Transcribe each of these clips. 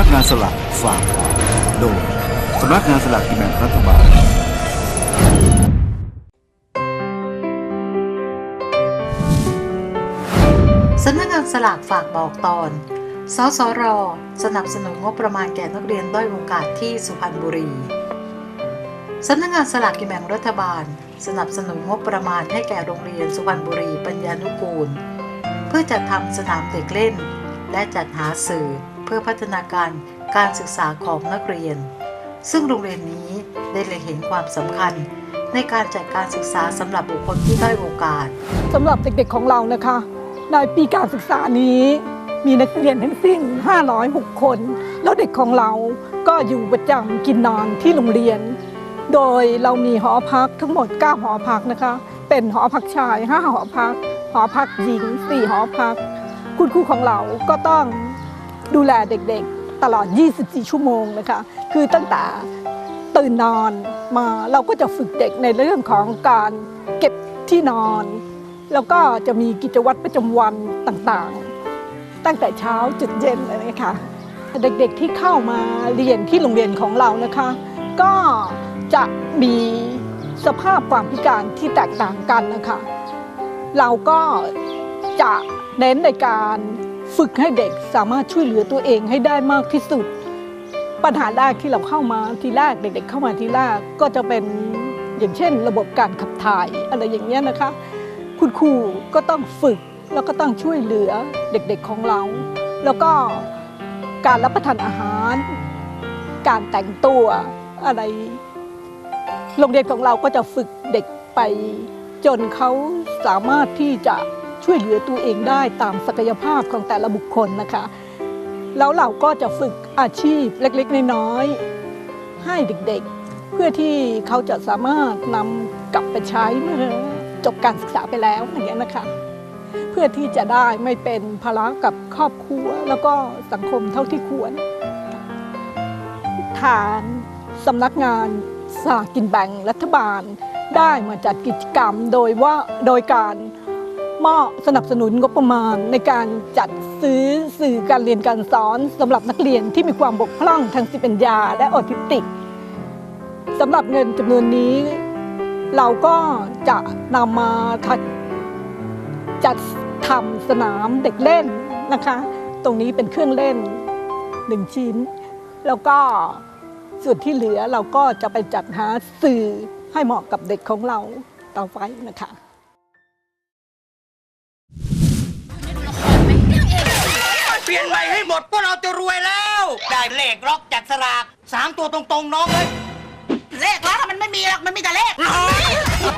ักงานสลากฝากโดยสำนักงานสลากกินแบ่งรัฐบาลสำนักงานสลากฝากบอกตอน สสร สนับสนุนงบประมาณแก่นักเรียนด้อยโอกาสที่สุพรรณบุรีสำนักงานสลากกินแบ่งรัฐบาล สนับสนุนงบประมาณให้แก่โรงเรียนสุพรรณบุรีปัญญานุกูล เพื่อจัดทำสนามเด็กเล่น และจัดหาสื่อ พื่อพัฒนาการการศึกษาของนักเรียน ซึ่งโรงเรียนนี้ได้เล็งเห็นความสำคัญ ในการจัดการศึกษาสำหรับบุคคลที่ได้โอกาสสำหรับเด็กๆของเรานะคะในปีการศึกษานี้มีนักเรียนทั้งสิ้น 506 คน แล้วเด็กของเราก็อยู่ประจำกินนอนที่โรงเรียน โดยเรามีหอพักทั้งหมด 9 หอพักนะคะ เป็นหอพักชาย 5 หอพัก หอพักหญิง 4 หอพัก คุณครูของเราก็ต้อง ดูแลเด็กๆตลอด 24 ชั่วโมงนะคะ คือตั้งแต่ตื่นนอนมาเราก็จะฝึกเด็กในเรื่องของการเก็บที่นอน แล้วก็จะมีกิจวัตรประจำวันต่างๆ ตั้งแต่เช้าจุดเย็นเลยนะคะเด็กๆที่เข้ามาเรียนที่โรงเรียนของเรานะคะ ก็จะมีสภาพความพิการที่แตกต่างกันนะคะ เราก็จะเน้นในการ ฝึกให้เด็กสามารถช่วยเหลือตัวเองให้ได้มากที่สุด ปัญหาแรกที่เราเข้ามาทีแรกเด็ก ๆ เข้ามาทีแรกก็จะเป็นอย่างเช่น ระบบการขับถ่ายอะไรอย่างเงี้ยนะคะ คุณครูก็ต้องฝึกแล้วก็ต้องช่วยเหลือเด็กๆของเรา แล้วก็การรับประทานอาหาร การแต่งตัวอะไรโรงเรียนของเราก็จะฝึกเด็กไปจนเขาสามารถที่จะ ช่วยเหลือตัวเองได้ตามศักยภาพของแต่ละบุคคลนะคะ แล้วเราก็จะฝึกอาชีพเล็กๆ น้อยๆให้เด็กๆ เพื่อที่เขาจะสามารถนำกลับไปใช้เมื่อจบการศึกษาไปแล้วอย่างเงี้ยนะคะ เพื่อที่จะได้ไม่เป็นภาระกับครอบครัว แล้วก็สังคมเท่าที่ควรทางสำนักงานสากกินแบ่งรัฐบาลได้มาจัดกิจกรรมโดยว่าโดยการ มอบสนับสนุนงบประมาณ ในการจัดซื้อสื่อการเรียนการสอนสำหรับนักเรียนที่มีความบกพร่องทางสติปัญญาและออทิสติกสำหรับเงินจำนวนนี้ เราก็จะนำมาจัดทำสนามเด็กเล่นนะคะ ตรงนี้เป็นเครื่องเล่นหนึ่งชิ้น แล้วก็ส่วนที่เหลือเราก็จะไปจัดหาสื่อให้เหมาะกับเด็กของเราต่อไปนะคะ ดพวกเราจะรวยแล้ว ได้เลขล็อกจากสลากสามตัวตรงๆน้องเลย เลขแล้วมันไม่มีหรอกมันมีแต่เลข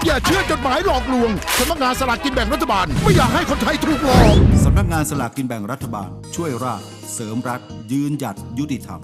อย่าเชื่อจดหมายหลอกลวงสำนักงานสลากกินแบ่งรัฐบาล ไม่อยากให้คนไทยถูกหลอก สำนักงานสลากกินแบ่งรัฐบาล ช่วยราษฎร์เสริมรัฐ ยืนหยัดยุติธรรม